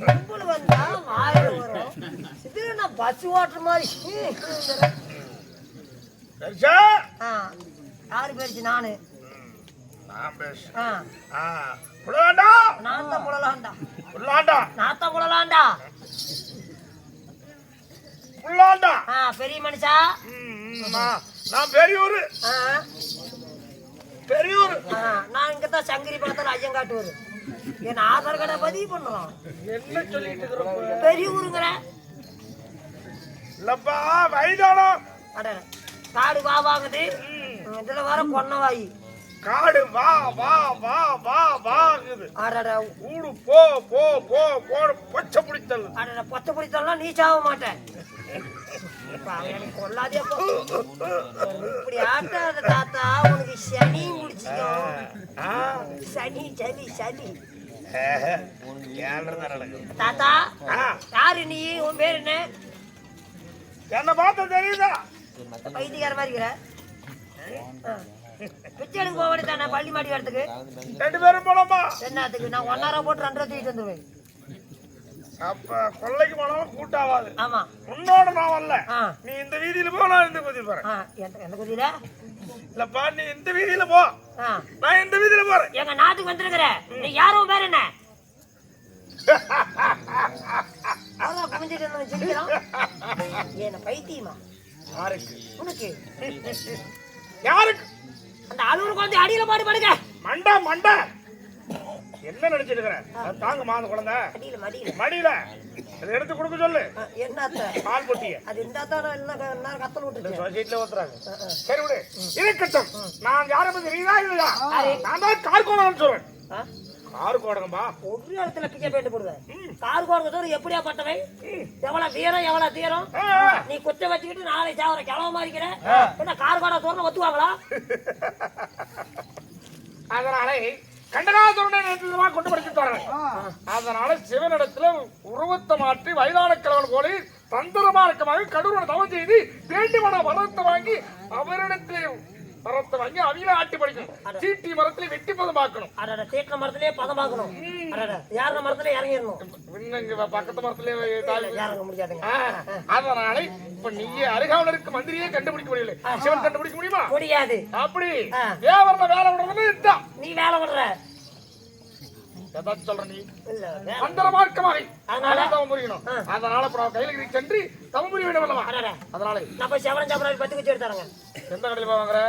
நம்பளு வந்தா வரும்? நான் பஸ் ஓட்டுற மாதிரி யாரு பேருச்சு நான். பேசு. புலலாண்டா நான் தான் புலலாண்டா புல்லாண்டா நான் தான் புலலாண்டா புல்லாண்டா பெரிய மனுஷா. நான் பெரியூர். பெரியூர். நான் இங்க தான் சங்கிரி பக்கத்துல ஐயங்காட்டூர் என் ஆதார் கார்டை பதிவு பண்ணுறோம் என்ன சொல்லிட்டு இருக்கிற பெரிய ஊருங்கிற இல்லப்பா வயதானம். அட காடு வா வாங்குது. இதுல வர கொன்னவாயி. காடு வா வா வா வா வாங்குது. அடட. ஊடு போ போ போ போ பச்சை பிடித்தல். அடட பொத்த பிடித்தாலும் நீ சாக மாட்டேன் எனக்கு. இப்படி ஆட்டாத தாத்தா உனக்கு சனி முடிச்சிடும் ஆ. சனி சளி சளி. தாத்தா யாரு நீ? உன் பேர் என்ன? என்ன பார்த்தா தெரியுதா? பைத்தியக்கார மாதிரி இருக்கிற. பிச்சை எடுக்க போக பள்ளி மாடி வரத்துக்கு ரெண்டு பேரும் போலாமா? என்னத்துக்கு நான் ஒன்னாரா போட்டு ரெண்டரை தூக்கிட்டு வந்துடுவேன் அப்ப கொள்ளைக்கு போனாலும் கூட்டாவாது. ஆமா. உன்னோட நான் வரல. நீ இந்த வீதியில போ நான் இந்த வீதியில போறேன். எந்த குதிரை? இல்லப்பா நீ இந்த வீதியில போ. நான் இந்த வீதியில போறேன். எங்க நாட்டுக்கு வந்திருக்கிற? நீ யாரும் பேர் என்ன? பைத்தியமா? யாருக்கு? உனக்கு? யாருக்கு? அந்த அலுவலுக்கு வந்து அடியில பாடு படுங்க மண்டா மண்டா. என்ன நினைச்சிட்டு இருக்கிற? அது தாங்குமா அந்த குழந்தை? மடியில. மடியில. அதை எடுத்து கொடுக்க சொல்லு. ஆ, என்னத்த பால் பொட்டிய. அது இந்த என்ன என்ன கத்தல் விட்டுருச்சு. சொசைட்டில ஊத்துறாங்க. சரி விடு. இருக்கட்டும். நான் யாரை பத்தி தெரியுதா இல்லையா? நான் தான் கார் கோணம் சொல்றேன்? கார் கோடங்கப்பா ஒரு இடத்துல பிச்சை பேட்டு போடுவேன் கார் கோடுங்க தூரம் எப்படியா பட்டவை எவ்வளவு தீரம் எவ்வளவு தீரம்? நீ குத்த வச்சுக்கிட்டு நாளை சாவர கிளம்ப மாறிக்கிற என்ன கார் கோட தூரம் ஒத்துவாங்களா? அதனால நேற்றுமா கொண்டு படிச்சுட்டு வரேன் அதனால சிவனிடத்துல உருவத்தை மாற்றி வயதான கிழவன் போல தந்திரமா இருக்கமாக கடவுளோட தவம் செய்து வேண்டுமான வரத்தை வாங்கி அவரிடத்திலே வரத்தை வாங்கி அவியில ஆட்டி படிக்கணும். சீட்டி மரத்துல வெட்டி பதம் பார்க்கணும். தீட்டின மரத்திலே பதம் பார்க்கணும். யார மரத்திலே இறங்கிடணும். பக்கத்து மரத்துல தாலி இறங்க முடியாதுங்க. அதனால இப்ப நீங்க அருகாவலருக்கு மந்திரியே கண்டுபிடிக்க முடியல. சிவன் கண்டுபிடிக்க முடியுமா? முடியாது. அப்படி வேலை விடுறது இதுதான் நீ வேலை விடுற. ஏதாச்சும் சொல்ற நீ? மந்திர மார்க்கமாக அதனால? தவம் புரியணும் அதனால அப்புறம் கையில சென்று தவம் புரிய வேண்டும் அல்லவா? அதனால. போய் செவரம் சாப்பிடாது பத்து குச்சி எடுத்தாருங்க எந்த கடையில போய் வாங்குற?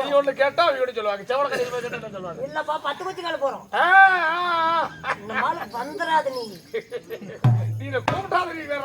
நீ ஒண்ணு கேட்டா ஒண்ணு சொல்லுவாங்க. செவல கடையில போய் கேட்டா சொல்லுவாங்க? இல்லப்பா பத்து குச்சி கால் போறோம். மாதிரி வந்துடாது நீ. நீ கூப்பிட்டாத நீ வேற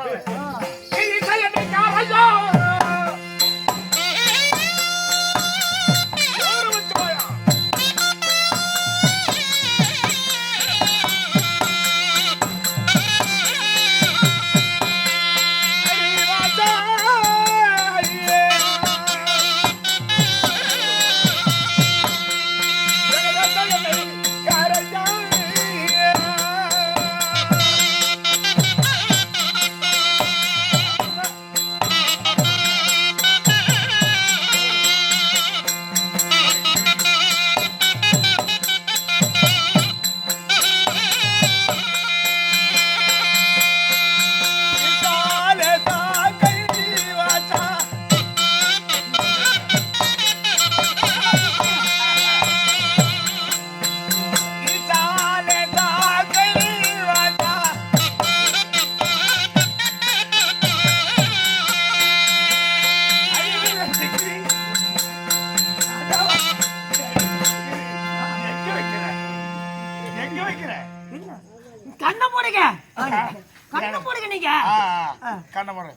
கண்ண முறை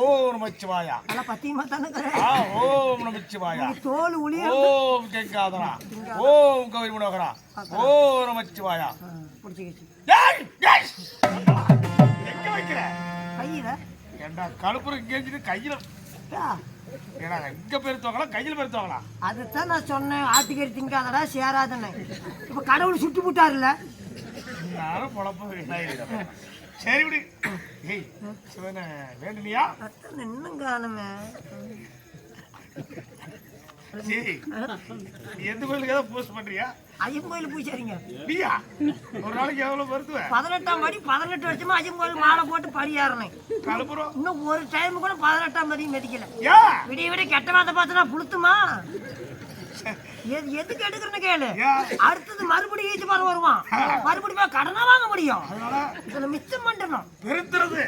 ஓம் நமச்சிவாயா. நல்லா பத்தியமா தானே ஆ ஓம் நமச்சிவாயா. தோல் உளிய ஓம் கங்காதரா ஓம் கௌரி மனோகரா. ஓம் நமச்சிவாயா. பிடிச்சிக்கிச்சு. எங்க வைக்கிற? கையில? ஏண்டா கழுப்புற கேஞ்சிட்டு கையில. இங்க பெருத்துவாங்களா கையில பெருத்துவாங்களா அதுதான் நான் சொன்னேன். ஆட்டுக்கறி திங்காதடா சேராதுன்னு இப்ப கடவுள் சுட்டு போட்டாருல்ல? பொழப்பு. சரி விடு. ஏய் சிவனை வேண்டுனியா? இன்னும் காணுமே. சரி. எந்த கோயிலுக்கு ஏதாவது போஸ்ட் பண்றியா? ஐயன் கோயில் பூச்சாரிங்க நீயா? ஒரு நாளைக்கு எவ்வளவு மருத்துவ பதினெட்டாம் படி பதினெட்டு வருஷமா ஐயன் கோயில் மாலை போட்டு படி ஏறினேன் கலப்புறோம் இன்னும் ஒரு டைம் கூட பதினெட்டாம் படி மிதிக்கல விடிய விடிய கெட்ட வார்த்தை பார்த்தனா புளுத்துமா? எதுக்கு எடுக்கிறேன்னு கேளு? அடுத்தது மறுபடியும் ஈச்சு பாரு வருவான் மறுபடியும் கடனா வாங்க முடியும். இதுல மிச்சம் பண்ணணும் பெருத்துறது.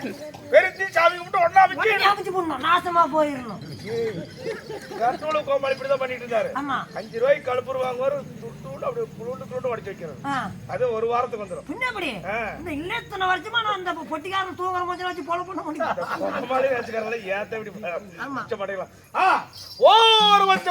பெருத்தி சாமி கும்பிட்டு ஒன்னா வச்சு அமைச்சு போடணும். நாசமா போயிடணும். கருத்தோட கோமாளி இப்படிதான் பண்ணிட்டு இருந்தாரு. ஆமா. அஞ்சு ரூபாய்க்கு கழுப்புரு வாங்குவாரு துட்டு அப்படியே புழுண்டு புழுண்டு உடச்சு வைக்கிறது. அது ஒரு வாரத்துக்கு வந்துடும் பின்ன எப்படி? ஆ. இந்த இல்லத்தனை வருஷமா நான் இந்த பொட்டிக்காரன் தூங்குற மஞ்சள் வச்சு பொல பண்ண முடியும். கோமாளி வச்சுக்காரங்கள ஏத்த இப்படி. மிச்சம் பண்ணிக்கலாம் ஆ ஓர் வச்சு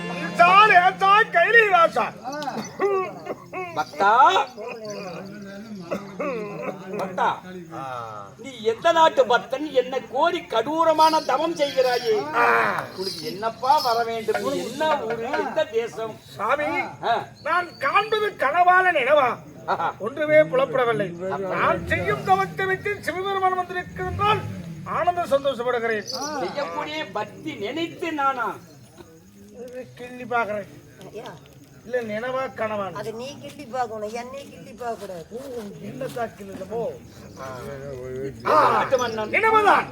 கைலி வாசா. பக்தா? பக்தா நீ எந்த நாட்டு பக்தன்? என்ன கோரி கடூரமான தவம் செய்கிறாயே. உனக்கு என்னப்பா வர வேண்டும்? என்ன ஊரு? எந்த தேசம்? சாமி நான் காண்பது கனவால நினைவா. ஒன்றுமே புலப்படவில்லை. நான் செய்யும் தவத்தை வைத்து சிவபெருமான் வந்திருக்கின்றால் ஆனந்த சந்தோஷப்படுகிறேன். செய்யக்கூடிய பக்தி நினைத்து நானா? கிள்ளி பாக்குறேன் ஐயா, இல்ல நினைவா கனவா அதை நீ கிள்ளி பார்க்கணும் என்னை கிள்ளி பார்க்க கூடாது என்ன தாக்கில் மன்னன் நினைவுதான்.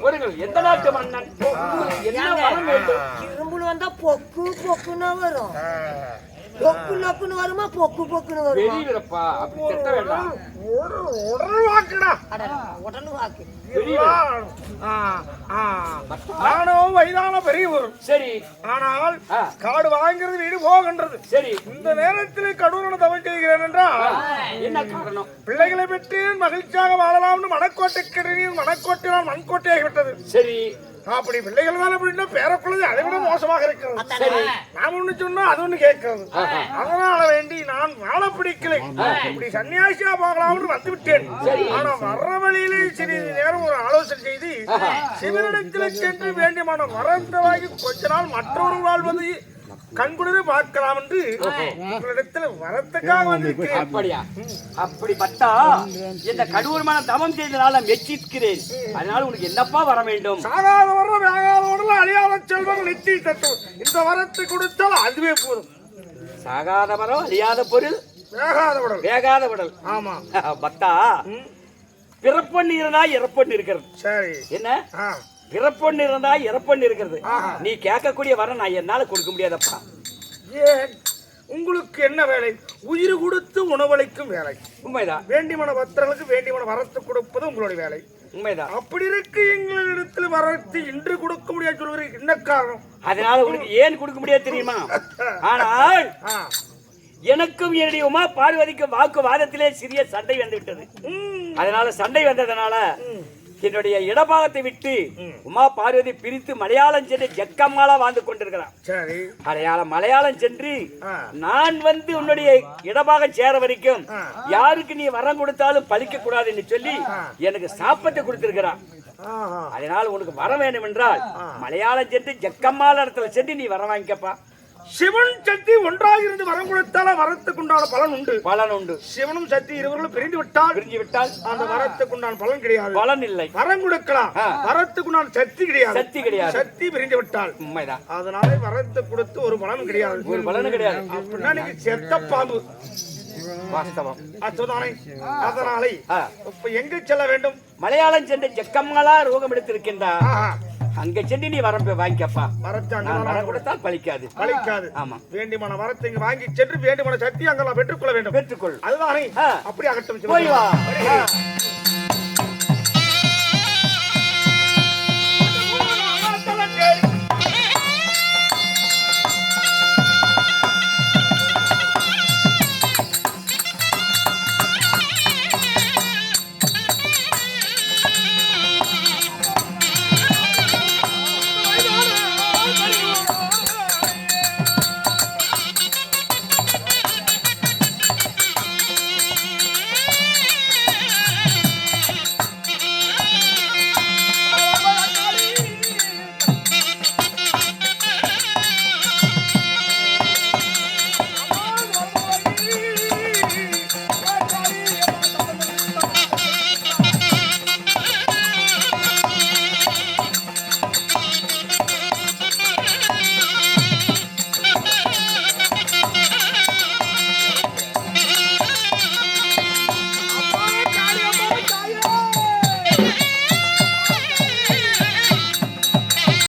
கூறுங்கள் எந்த நாட்டு மன்னன்? என்ன வரம் வேண்டும்? இரும்புல வந்தா பொக்கு பொக்குன்னு வரும். பொக்கு லொக்குன்னு வருமா? பொக்கு பொக்குன்னு வருமா? பெரியவரப்பா அப்படி வேண்டாம். ஒரு உடல் வாக்குடா உடனே வாக்கு பெரியவர் ஆ, ஆ. நானும் வயதான பெரியவர் சரி. ஆனால். காடு வாங்கிறது வீடு போகின்றது. சரி. இந்த நேரத்தில் கடவுளோட தவம் செய்கிறேன் என்றால் என்ன காரணம்? பிள்ளைகளை பெற்று மகிழ்ச்சியாக வாழலாம்னு மனக்கோட்டை மனக்கோட்டையால் மண்கோட்டையாகிவிட்டது. சரி. அப்படி பிள்ளைகள் தான் அப்படின்னா பேரக்குள்ளது அதை விட மோசமாக இருக்கிறது. நாம் ஒண்ணு சொன்னா அது ஒண்ணு கேட்கிறது. அதனால வேண்டி நான் வாழ பிடிக்கலை. இப்படி சன்னியாசியா போகலாம்னு வந்து விட்டேன். ஆனா வர்ற வழியிலே சிறிது நேரம் ஒரு ஆலோசனை செய்து சிவனிடத்தில் சென்று வேண்டியமான வரந்த வாங்கி கொஞ்ச நாள் மற்றொரு வாழ்வது கண்குளிர பார்க்கலாம் என்று உங்களிடத்தில் வரத்துக்காக வந்திருக்கிறேன். அப்படியா? அப்படி பட்டா இந்த கடூரமான தவம் செய்தனால மெச்சிக்கிறேன். அதனால உனக்கு என்னப்பா வர வேண்டும்? சாகாத வர வேகாத உடல அழியாத செல்வம் நிச்சய தத்துவம். இந்த வரத்தை கொடுத்தால் அதுவே போதும். சாகாத மரம் அழியாத பொருள்? வேகாத உடல். வேகாத உடல். ஆமா. பக்தா பிறப்பொன்னு இருந்தா இறப்பொன்னு இருக்கிறது. சரி. என்ன? ஆ பிறப்பொன்னு இருந்தா இறப்பொன்னு இருக்கிறது. நீ கேட்கக்கூடிய வரம் நான் என்னால கொடுக்க முடியாதப்பா. ஏன்? உங்களுக்கு என்ன வேலை? உயிர் கொடுத்து உணவளிக்கும் வேலை. உண்மைதான். வேண்டிமான பத்திரங்களுக்கு வேண்டிமான வரத்து கொடுப்பது உங்களுடைய வேலை. உண்மைதான். அப்படி இருக்கு எங்களிடத்தில் வரத்து இன்று கொடுக்க முடியாது சொல்வதற்கு என்ன காரணம்? அதனால உனக்கு ஏன் கொடுக்க முடியாது தெரியுமா? ஆனால். எனக்கும் என்னுடைய உமா பார்வதிக்கும் வாக்குவாதத்திலே சிறிய சண்டை வந்து விட்டது ம். அதனால சண்டை வந்ததனால என்னுடைய இடபாகத்தை விட்டு உமா பார்வதி பிரித்து மலையாளம் சென்று ஜக்கம்மாலா வாழ்ந்து கொண்டிருக்கிறான் சரி. மலையாளம் மலையாளம் சென்று. நான் வந்து உன்னுடைய இடபாகம் சேர வரைக்கும் யாருக்கு நீ வரம் கொடுத்தாலும் பலிக்க கூடாதுன்னு சொல்லி எனக்கு சாப்பத்தை கொடுத்திருக்கிறான். அதனால உனக்கு வர வேண்டும் என்றால் மலையாளம் சென்று ஜக்கம்மால இடத்துல சென்று நீ வரம் வாங்கிக்கப்பா. சிவன் சக்தி ஒன்றாக இருந்து வரம் கொடுத்தால வரத்துக்கு உண்டான பலன் உண்டு. பலன் உண்டு. சிவனும் சக்தி இருவர்களும் பிரிந்து விட்டால் பிரிஞ்சு விட்டால் அந்த வரத்துக்கு உண்டான பலன் கிடையாது. பலன் இல்லை. வரம் கொடுக்கலாம். வரத்துக்கு உண்டான சக்தி கிடையாது. சக்தி கிடையாது. சக்தி பிரிந்து விட்டால் உண்மைதான். அதனால வரத்து கொடுத்து ஒரு பலன் கிடையாது. ஒரு பலனும் கிடையாது. அப்படின்னா நீங்க செத்த பாம்பு? வாஸ்தவம். அச்சுதானே. அதனாலே. இப்ப எங்க செல்ல வேண்டும்? மலையாளம் சென்று ஜக்கம்மாலா ரோகம் எடுத்திருக்கின்றா ஆஹா. அங்க சென்று நீ வரம் வாங்கிக்கப்பா. வரத்து நான் வரம் அங்க கொடுத்தால் பலிக்காது பலிக்காது ஆமா. வேண்டியமான வரத்தை வாங்கி சென்று வேண்டியமான சக்தி அங்கெல்லாம் பெற்றுக்கொள்ள வேண்டும். பெற்றுக்கொள். அதுதானே. அப்படி அகட்டும் போய் வா.